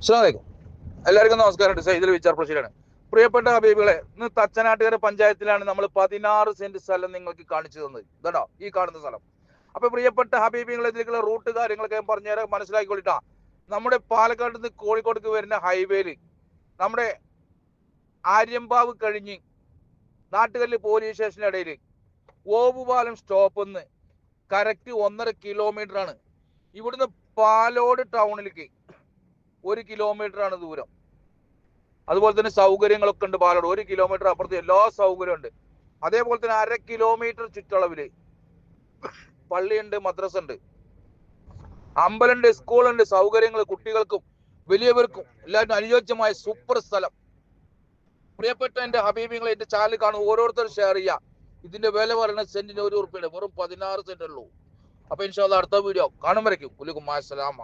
അസ്സലാമലൈക്കും എല്ലാവർക്കും നമസ്കാരം. സൈദിൽ വിചാർ പ്രശീലാണ് പ്രിയപ്പെട്ട ഹബീബുകളെ ഇന്ന് തച്ചനാട്ടുകര പഞ്ചായത്തിലാണ് നമ്മൾ പതിനാറ് സെന്റ് സ്ഥലം നിങ്ങൾക്ക് കാണിച്ചു തന്നത്. ഇതാണോ? ഈ കാണുന്ന സ്ഥലം. അപ്പൊ പ്രിയപ്പെട്ട ഹബീബികളെ ഇതിലേക്കുള്ള റൂട്ട് കാര്യങ്ങളൊക്കെ ഞാൻ മനസ്സിലാക്കി മനസ്സിലാക്കിക്കൊള്ളിട്ടാ. നമ്മുടെ പാലക്കാട് നിന്ന് കോഴിക്കോടേക്ക് വരുന്ന ഹൈവേയിൽ നമ്മുടെ ആര്യമ്പാവ് കഴിഞ്ഞ് നാട്ടുകല്ല് പോലീസ് സ്റ്റേഷന്റെ ഇടയിൽ ഓവുപാലം സ്റ്റോപ്പ് നിന്ന് കറക്റ്റ് ഒന്നര കിലോമീറ്റർ ആണ്. ഇവിടുന്ന് പാലോട് ടൗണിലേക്ക് ഒരു കിലോമീറ്റർ ആണ് ദൂരം. അതുപോലെ തന്നെ സൗകര്യങ്ങളൊക്കെ ഉണ്ട് പാലോട് ഒരു കിലോമീറ്റർ അപ്പുറത്ത് എല്ലാ സൗകര്യവും ഉണ്ട്. അതേപോലെ തന്നെ അര കിലോമീറ്റർ ചുറ്റളവിൽ പള്ളിയുണ്ട് മദ്രസ ഉണ്ട് അമ്പലമുണ്ട് സ്കൂളുണ്ട് സൗകര്യങ്ങൾ കുട്ടികൾക്കും വലിയവർക്കും എല്ലാവരും അനുയോജ്യമായ സൂപ്പർ സ്ഥലം. പ്രിയപ്പെട്ട എന്റെ ഹബീബിങ്ങളെ എന്റെ ചാനൽ കാണും ഓരോരുത്തർ ഷെയർ ചെയ്യുക ഇതിന്റെ വില പറയുന്നത് സെന്റിന് ഒരു ഉറുപ്പിയുടെ വെറും പതിനാറ് സെന്റ് ഉള്ളൂ. അപ്പൊ ഇൻഷാല്ല അടുത്ത വീഡിയോ കാണും വരയ്ക്കും കുലുക്കും അസ്സലാമ